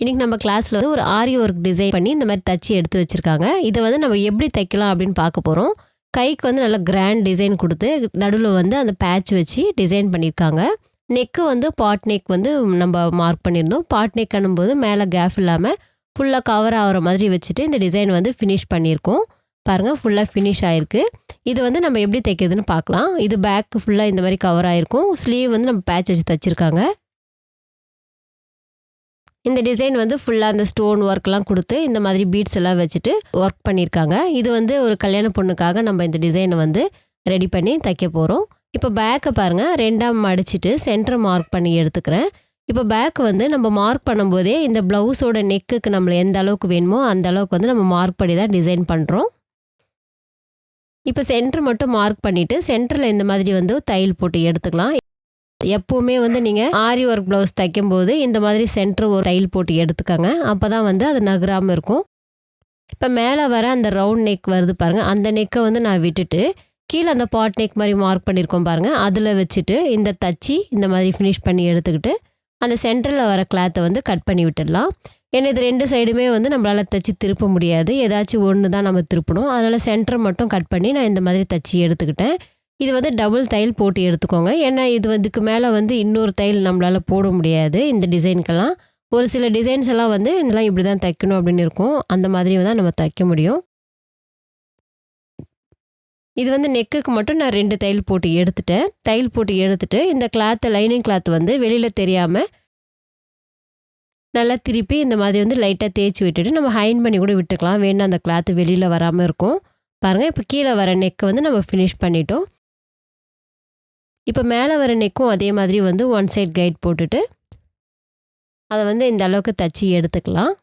இன்றைக்கி நம்ம கிளாஸில் வந்து ஒரு ஆரி ஒர்க் டிசைன் பண்ணி இந்த மாதிரி தச்சு எடுத்து வச்சுருக்காங்க. இதை வந்து நம்ம எப்படி தைக்கலாம் அப்படின்னு பார்க்க போகிறோம் கைக்கு வந்து நல்லா கிராண்ட் டிசைன் கொடுத்து நடுவில் வந்து அந்த பேட்ச் வச்சு டிசைன் பண்ணியிருக்காங்க. நெக்கு வந்து பாட் நெக் வந்து நம்ம மார்க் பண்ணியிருந்தோம். பாட் நெக் போது மேலே கேப் இல்லாமல் ஃபுல்லாக கவர் ஆகிற மாதிரி வச்சுட்டு இந்த டிசைன் வந்து ஃபினிஷ் பண்ணியிருக்கோம். பாருங்கள் ஃபுல்லாக ஃபினிஷ் ஆகிருக்கு இது வந்து நம்ம எப்படி தைக்கிறதுன்னு பார்க்கலாம். இது பேக் ஃபுல்லாக இந்த மாதிரி கவர் ஆகிருக்கும் ஸ்லீவ் வந்து நம்ம பேட்ச் வச்சு தைச்சிருக்காங்க. இந்த டிசைன் வந்து ஃபுல்லாக அந்த ஸ்டோன் ஒர்க்லாம் கொடுத்து இந்த மாதிரி பீட்ஸ் எல்லாம் வச்சுட்டு ஒர்க் பண்ணியிருக்காங்க. இது வந்து ஒரு கல்யாண பொண்ணுக்காக நம்ம இந்த டிசைனை வந்து ரெடி பண்ணி தைக்க போகிறோம் இப்போ பேக்கை பாருங்கள் ரெண்டாம் மடிச்சிட்டு சென்டர் மார்க் பண்ணி எடுத்துக்கிறேன். இப்போ பேக் வந்து நம்ம மார்க் பண்ணும்போதே இந்த ப்ளவுஸோட நெக்குக்கு நம்மளை எந்த அளவுக்கு வேணுமோ அந்த அளவுக்கு வந்து நம்ம மார்க் பண்ணி தான் டிசைன் பண்ணுறோம் இப்போ சென்டர் மட்டும் மார்க் பண்ணிவிட்டு சென்டரில் இந்த மாதிரி வந்து தையல் போட்டு எடுத்துக்கலாம். எப்போவுமே வந்து நீங்கள் ஆரி ஒர்க் ப்ளவுஸ் தைக்கும்போது இந்த மாதிரி சென்டர் ஒரு டைல் போட்டு எடுத்துக்கோங்க. அப்போ தான் வந்து அது நகராமல் இருக்கும். இப்போ மேலே வர அந்த ரவுண்ட் நெக் வருது பாருங்கள் அந்த நெக்கை வந்து நான் விட்டுட்டு கீழே அந்த பாட் நெக் மாதிரி மார்க் பண்ணியிருக்கோம் பாருங்கள் அதில் வச்சுட்டு இந்த தச்சு இந்த மாதிரி ஃபினிஷ் பண்ணி எடுத்துக்கிட்டு அந்த சென்டரில் வர கிளாத்தை வந்து கட் பண்ணி விட்டுடலாம். ஏன்னா இது ரெண்டு சைடுமே வந்து நம்மளால் தைச்சி திருப்ப முடியாது. ஏதாச்சும் ஒன்று தான் நம்ம திருப்பணும். அதனால் சென்டர் மட்டும் கட் பண்ணி நான் இந்த மாதிரி தச்சு எடுத்துக்கிட்டேன். இது வந்து டபுள் தையல் போட்டு எடுத்துக்கோங்க. ஏன்னா இது வந்துக்கு மேலே வந்து இன்னொரு தையல் நம்மளால் போட முடியாது இந்த டிசைனுக்கெல்லாம். ஒரு சில டிசைன்ஸ் எல்லாம் வந்து இதெல்லாம் இப்படி தான் தைக்கணும் அப்படின்னு இருக்கும். அந்த மாதிரி தான் நம்ம தைக்க முடியும். இது வந்து நெக்குக்கு மட்டும் நான் ரெண்டு தையல் போட்டு எடுத்துட்டேன். தையல் போட்டு எடுத்துட்டு இந்த கிளாத்து லைனிங் கிளாத் வந்து வெளியில் தெரியாமல் நல்லா திருப்பி இந்த மாதிரி வந்து லைட்டாக தேய்ச்சி விட்டுட்டு நம்ம ஹைன் பண்ணி கூட விட்டுக்கலாம். வேணும் அந்த கிளாத்து வெளியில் வராமல் இருக்கும். பாருங்கள் இப்போ கீழே வர நெக்கை வந்து நம்ம ஃபினிஷ் பண்ணிட்டோம். இப்போ மேலே வர நெக்கும் அதே மாதிரி வந்து ஒன் சைட் கைட் போட்டுட்டு அதை வந்து இந்த அளவுக்கு தச்சு எடுத்துக்கலாம்.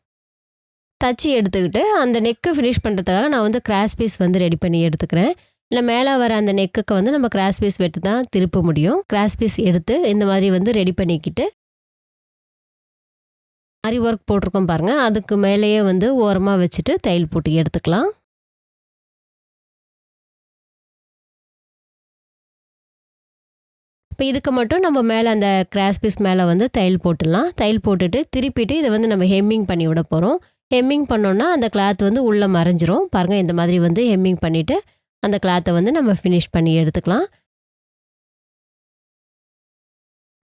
தச்சு எடுத்துக்கிட்டு அந்த நெக்கு ஃபினிஷ் பண்ணுறதுக்காக நான் வந்து கிராஸ் பீஸ் வந்து ரெடி பண்ணி எடுத்துக்கிறேன். இல்லை மேலே வர அந்த நெக்குக்கு வந்து நம்ம கிராஸ் பீஸ் வெட்டு தான் திருப்ப முடியும். கிராஸ் பீஸ் எடுத்து இந்த மாதிரி வந்து ரெடி பண்ணிக்கிட்டு ஆரி ஒர்க் போட்டிருக்கோம் பாருங்கள் அதுக்கு மேலேயே வந்து ஓரமாக வச்சுட்டு தையல் போட்டு எடுத்துக்கலாம். இப்போ இதுக்கு மட்டும் நம்ம மேலே அந்த கிராஸ் பீஸ் மேலே வந்து தையல் போட்டுடலாம். தையல் போட்டுட்டு திருப்பிட்டு இதை வந்து நம்ம ஹெம்மிங் பண்ணி விட போகிறோம் ஹெம்மிங் பண்ணோன்னா அந்த கிளாத் வந்து உள்ளே மறைஞ்சிரும். பாருங்கள் இந்த மாதிரி வந்து ஹெம்மிங் பண்ணிவிட்டு அந்த கிளாத்தை வந்து நம்ம ஃபினிஷ் பண்ணி எடுத்துக்கலாம்.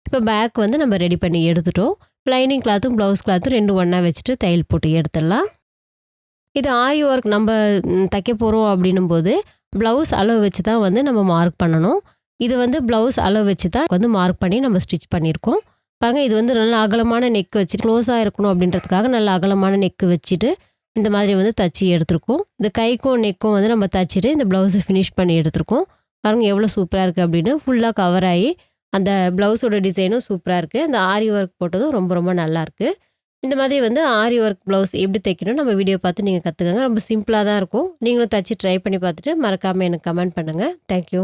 இப்போ பேக் வந்து நம்ம ரெடி பண்ணி எடுத்துட்டோம். லைனிங் கிளாத்தும் ப்ளவுஸ் கிளாத்தும் ரெண்டு ஒன்றா வச்சுட்டு தையல் போட்டு எடுத்துடலாம். இது ஆரி ஒர்க் நம்ம தைக்க போகிறோம் அப்படின்னும் போது ப்ளவுஸ் அளவு வச்சு தான் வந்து நம்ம மார்க் பண்ணணும். இது வந்து ப்ளவுஸ் அளவு வச்சு தான் வந்து மார்க் பண்ணி நம்ம ஸ்டிச் பண்ணியிருக்கோம். பாருங்கள் இது வந்து நல்ல அகலமான நெக் வச்சு க்ளோஸாக இருக்கணும் அப்படின்றதுக்காக நல்ல அகலமான நெக்கு வச்சுட்டு இந்த மாதிரி வந்து தச்சு எடுத்திருக்கோம். இந்த கைக்கும் நெக்கும் வந்து நம்ம தச்சுட்டு இந்த ப்ளவுஸை ஃபினிஷ் பண்ணி எடுத்திருக்கோம். பாருங்கள் எவ்வளோ சூப்பராக இருக்குது அப்படின்னு. ஃபுல்லாக கவர் ஆகி அந்த ப்ளவுஸோட டிசைனும் சூப்பராக இருக்குது அந்த ஆரி ஒர்க் போட்டதும் ரொம்ப ரொம்ப நல்லாயிருக்கு இந்த மாதிரி வந்து ஆரி ஒர்க் ப்ளவுஸ் எப்படி தைக்கணும் நம்ம வீடியோ பார்த்து நீங்கள் கற்றுக்கங்க ரொம்ப சிம்பிளாக தான் இருக்கும். நீங்களும் தச்சு ட்ரை பண்ணி பார்த்துட்டு மறக்காமல் எனக்கு கமெண்ட் பண்ணுங்கள் தேங்க்யூ